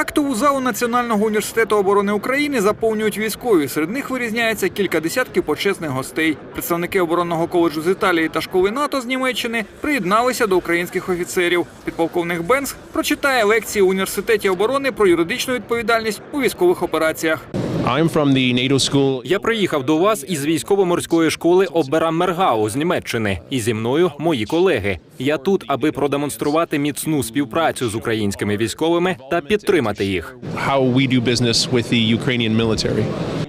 Актову залу Національного університету оборони України заповнюють військові. Серед них вирізняється кілька десятків почесних гостей. Представники оборонного коледжу з Італії та школи НАТО з Німеччини приєдналися до українських офіцерів. Підполковник Бенц прочитає лекції у університеті оборони про юридичну відповідальність у військових операціях. I'm from the NATO school. Я приїхав до вас із військово-морської школи Обераммергау з Німеччини, і зі мною мої колеги. Я тут, аби продемонструвати міцну співпрацю з українськими військовими та підтримати їх. How we do business with the Ukrainian military.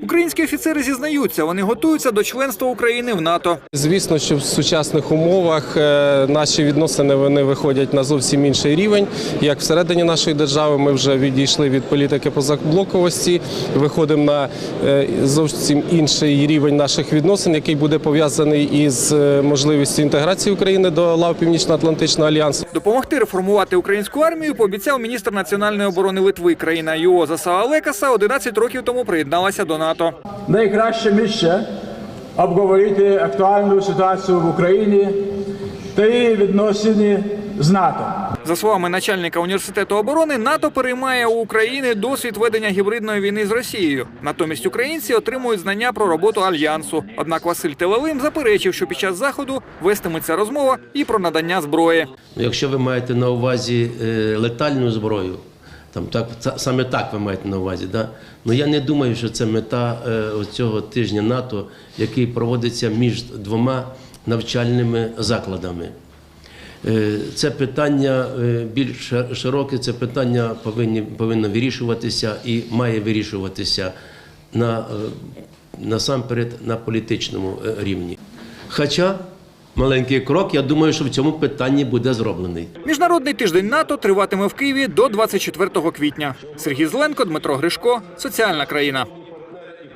Українські офіцери зізнаються, вони готуються до членства України в НАТО. Звісно, що в сучасних умовах е, наші відносини вони виходять на зовсім інший рівень. Як всередині нашої держави ми вже відійшли від політики позаблоковості, виходимо на е, зовсім інший рівень наших відносин, який буде пов'язаний із е, можливістю інтеграції України до лав Північно-Атлантичного альянсу. Допомогти реформувати українську армію пообіцяв міністр національної оборони Литви. Країна ЮО Сава Лекаса 11 років тому приєдналася до НАТО. Найкраще місце обговорити актуальну ситуацію в Україні та її відносини з НАТО. За словами начальника університету оборони, НАТО переймає у України досвід ведення гібридної війни з Росією. Натомість українці отримують знання про роботу альянсу. Однак Василь Телевим заперечив, що під час заходу вестиметься розмова і про надання зброї. Ну, Якщо ви маєте на увазі е, летальну зброю, там так саме так ви маєте на увазі, да? Ну я не думаю, що це мета е, цього тижня НАТО, який проводиться між двома навчальними закладами. Е, Це питання е, більш широке, це питання повинні, повинно вирішуватися і має вирішуватися на, е, насамперед на політичному е, рівні. Хоча маленький крок, я думаю, що в цьому питанні буде зроблений. Міжнародний тиждень НАТО триватиме в Києві до 24 квітня. Сергій Зленко, Дмитро Гришко, соціальна країна.